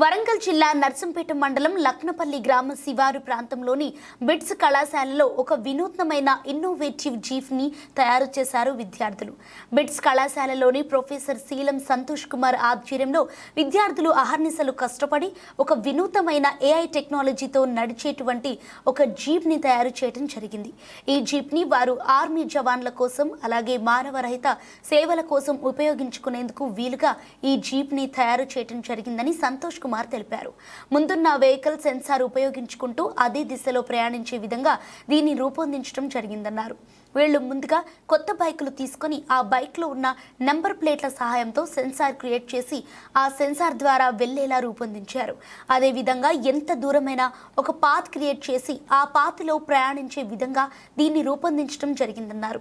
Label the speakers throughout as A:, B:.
A: వరంగల్ జిల్లా నర్సంపేట మండలం లక్నపల్లి గ్రామ శివారు ప్రాంతంలోని బిట్స్ కళాశాలలో ఒక వినూత్నమైన ఇన్నోవేటివ్ జీప్ని తయారు చేశారు విద్యార్థులు. బిట్స్ కళాశాలలోని ప్రొఫెసర్ శీలం సంతోష్ కుమార్ ఆధ్వర్యంలో విద్యార్థులు అహర్నిశలు కష్టపడి ఒక వినూత్నమైన ఏఐ టెక్నాలజీతో నడిచేటువంటి ఒక జీప్ని తయారు చేయడం జరిగింది. ఈ జీప్ని వారు ఆర్మీ జవాన్ల కోసం అలాగే మానవరహిత సేవల కోసం ఉపయోగించుకునేందుకు వీలుగా ఈ జీప్ని తయారు చేయడం జరిగిందని సంతోష్ కుమార్ తెలిపారు. ముందున్న వెహికల్ సెన్సార్ ఉపయోగించుకుంటూ అదే దిశలో ప్రయాణించే విధంగా దీన్ని రూపొందించడం జరిగిందన్నారు. వీళ్ళు ముందుగా కొత్త బైకులు తీసుకొని ఆ బైక్లో ఉన్న నెంబర్ ప్లేట్ల సహాయంతో సెన్సార్ క్రియేట్ చేసి ఆ సెన్సార్ ద్వారా వెళ్ళేలా రూపొందించారు. అదేవిధంగా ఎంత దూరమైనా ఒక పాత్ క్రియేట్ చేసి ఆ పాత్లో ప్రయాణించే విధంగా దీన్ని రూపొందించడం జరిగిందన్నారు.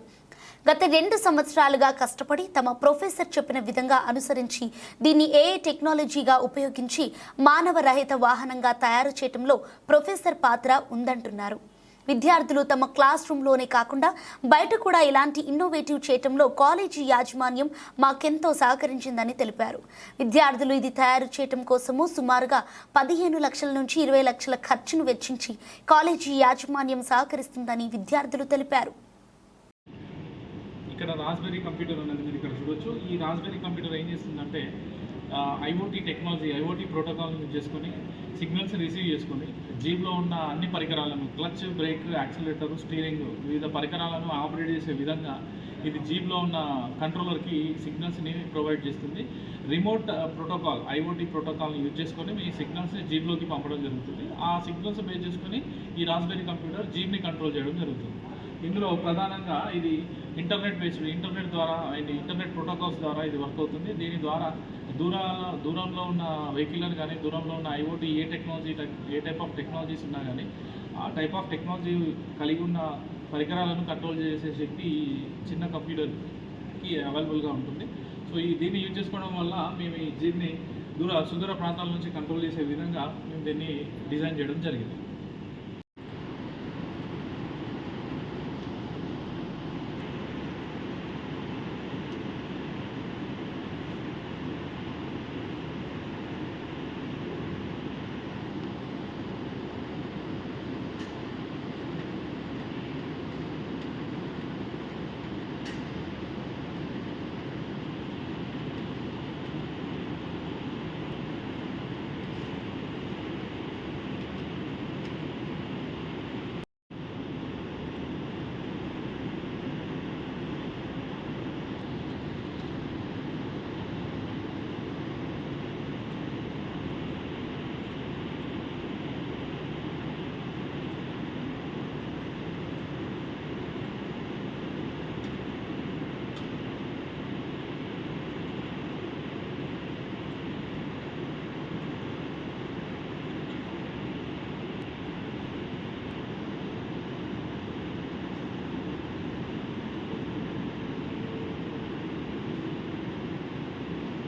A: గత రెండు సంవత్సరాలుగా కష్టపడి తమ ప్రొఫెసర్ చెప్పిన విధంగా అనుసరించి దీన్ని ఏ టెక్నాలజీగా ఉపయోగించి మానవ రహిత వాహనంగా తయారు చేయడంలో ప్రొఫెసర్ పాత్ర ఉందంటున్నారు. విద్యార్థులు తమ క్లాస్ రూమ్లోనే కాకుండా బయట కూడా ఇలాంటి ఇన్నోవేటివ్ చేయటంలో కాలేజీ యాజమాన్యం మాకెంతో సహకరించిందని తెలిపారు. విద్యార్థులు ఇది తయారు చేయటం కోసము సుమారుగా పదిహేను లక్షల నుంచి ఇరవై లక్షల ఖర్చును వెచ్చించి కాలేజీ యాజమాన్యం సహకరిస్తుందని విద్యార్థులు తెలిపారు.
B: ఇక్కడ రాస్బెరీ కంప్యూటర్ అనేది మీరు ఇక్కడ చూడొచ్చు. ఈ రాస్బెరీ కంప్యూటర్ ఏం చేస్తుందంటే ఐఓటీ టెక్నాలజీ ఐఓటీ ప్రోటోకాల్ని యూజ్ చేసుకొని సిగ్నల్స్ రిసీవ్ చేసుకొని జీప్లో ఉన్న అన్ని పరికరాలను క్లచ్ బ్రేక్ యాక్సిలేటర్ స్టీరింగ్ వివిధ పరికరాలను ఆపరేట్ చేసే విధంగా ఇది జీప్లో ఉన్న కంట్రోలర్కి సిగ్నల్స్ని ప్రొవైడ్ చేస్తుంది. రిమోట్ ప్రోటోకాల్ ఐఓటీ ప్రోటోకాల్ని యూజ్ చేసుకొని మీ సిగ్నల్స్ని జీప్లోకి పంపడం జరుగుతుంది. ఆ సిగ్నల్స్ బేస్ చేసుకొని ఈ రాస్బెరీ కంప్యూటర్ జీప్ని కంట్రోల్ చేయడం జరుగుతుంది. ఇందులో ప్రధానంగా ఇది ఇంటర్నెట్ బేస్డ్ ఇంటర్నెట్ ద్వారా అండ్ ఇంటర్నెట్ ప్రోటోకాల్స్ ద్వారా ఇది వర్క్ అవుతుంది. దీని ద్వారా దూర దూరంలో ఉన్న వెహికల్ కానీ దూరంలో ఉన్న ఐఓటీ ఏ టెక్నాలజీ ఏ టైప్ ఆఫ్ టెక్నాలజీస్ ఉన్నా కానీ ఆ టైప్ ఆఫ్ టెక్నాలజీ కలిగి ఉన్న పరికరాలను కంట్రోల్ చేసే శక్తి ఈ చిన్న కంప్యూటర్కి అవైలబుల్గా ఉంటుంది. సో ఈ దీన్ని యూజ్ చేసుకోవడం వల్ల మేము ఈ దీన్ని దూర సుదూర ప్రాంతాల నుంచి కంట్రోల్ చేసే విధంగా మేము దీన్ని డిజైన్ చేయడం జరిగింది.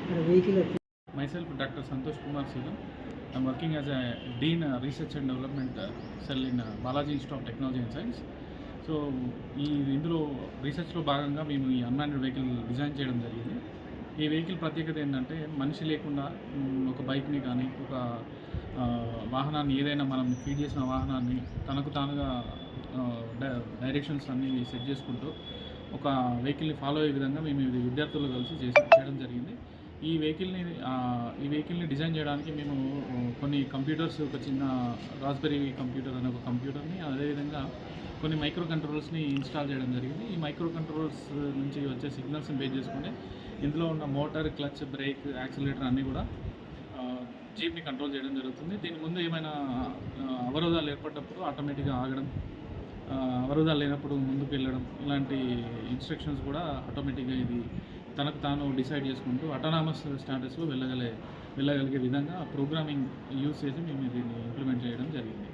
B: Myself dr. Santosh kumar seelam i'm working as a dean uh, research and development uh, cell in uh, balaji institute of technology and science. So ఈ ఇందులో రీసెర్చ్లో భాగంగా మేము ఈ అన్మాన్డ్ వెహికల్ డిజైన్ చేయడం జరిగింది. ఈ వెహికల్ ప్రత్యేకత ఏంటంటే మనిషి లేకుండా ఒక బైక్ని కానీ ఒక వాహనాన్ని ఏదైనా మనం ఫీడ్ చేసిన వాహనాన్ని తనకు తానుగా డైరెక్షన్స్ అన్నీ సెట్ చేసుకుంటూ ఒక వెహికల్ని ఫాలో అయ్యే విధంగా మేము ఇది విద్యార్థులు కలిసి చేసి చేయడం జరిగింది. ఈ వెహికల్ని ఈ వెహికల్ని డిజైన్ చేయడానికి మేము కొన్ని కంప్యూటర్స్ ఒక చిన్న రాస్బెరీ కంప్యూటర్ అనే ఒక కంప్యూటర్ని అదేవిధంగా కొన్ని మైక్రో కంట్రోల్స్ని ఇన్స్టాల్ చేయడం జరిగింది. ఈ మైక్రో కంట్రోల్స్ నుంచి వచ్చే సిగ్నల్స్ని బేస్ చేసుకుంటే ఇందులో ఉన్న మోటార్ క్లచ్ బ్రేక్ యాక్సిలేటర్ అన్నీ కూడా జీప్ని కంట్రోల్ చేయడం జరుగుతుంది. దీని ముందు ఏమైనా అవరోధాలు ఏర్పడ్డప్పుడు ఆటోమేటిక్గా ఆగడం అవరోధాలు లేనప్పుడు ముందుకు వెళ్ళడం ఇలాంటి ఇన్స్ట్రక్షన్స్ కూడా ఆటోమేటిక్గా ఇది తనకు తాను డిసైడ్ చేసుకుంటూ అటానామస్ స్టాటస్లో వెళ్ళగలే వెళ్ళగలిగే విధంగా ప్రోగ్రామింగ్ యూస్ చేసి మేము దీన్ని ఇంప్లిమెంట్ చేయడం జరిగింది.